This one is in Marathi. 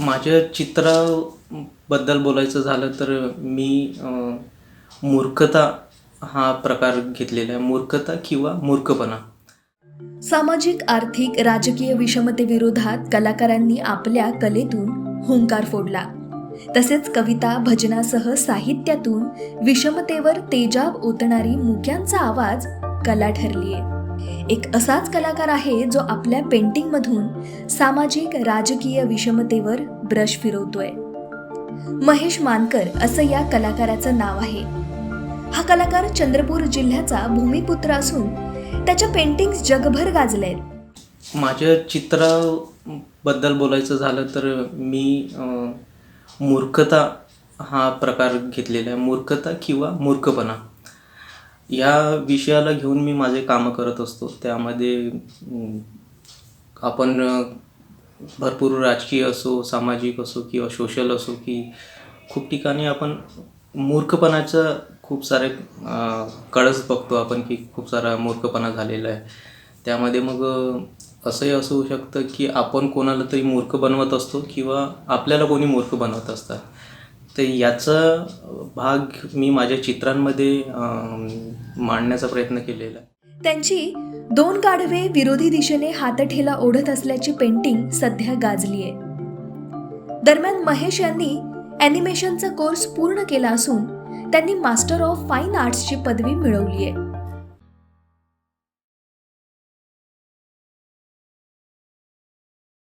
माझ्या चित्राबद्दल बोलायचं झालं तर मी मूर्खता हा प्रकार घेतलेला आहे. मूर्खता किंवा मूर्खपणा. सामाजिक आर्थिक राजकीय विषमतेविरोधात कलाकारांनी आपल्या कलेतून हुंकार फोडला. तसेच कविता भजनासह साहित्यातून विषमतेवर तेजाब ओतणारी मुक्यांचा आवाज कला ठरलीय. एक असाच कलाकार आहे जो आपल्या पेंटिंगमधून सामाजिक राजकीय विषमतेवर ब्रश फिरवतोय. महेश मानकर असं या कलाकाराचं नाव आहे. हा कलाकार चंद्रपूर जिल्ह्याचा भूमिपुत्र असून त्याच्या पेंटिंग्स जगभर गाजले माझ्या चित्राबद्दल बोलायचं झालं तर मी मूर्खता हा प्रकार घेतलेला आहे. मूर्खता किंवा मूर्खपणा. या विषयाला घेऊन मी माझे कामं करत असतो. त्यामध्ये आपण भरपूर राजकीय असो सामाजिक असो किंवा सोशल असो की खूप ठिकाणी आपण मूर्खपणाचं खूप सारे कळस बघतो आपण की खूप सारा मूर्खपणा झालेला आहे. त्यामध्ये मग असंही असू शकतं की आपण कोणाला तरी मूर्ख बनवत असतो किंवा आपल्याला कोणी मूर्ख बनवत असतात. तर याचा भाग मी माझ्या चित्रांमध्ये मांडण्याचा प्रयत्न केलेला त्यांची दोन गाढवे विरोधी दिशेने हातठेला ओढत असल्याची पेंटिंग सध्या गाजली आहे. दरम्यान महेश यांनी ॲनिमेशनचा कोर्स पूर्ण केला असून त्यांनी मास्टर ऑफ फाईन आर्ट्सची पदवी मिळवली आहे.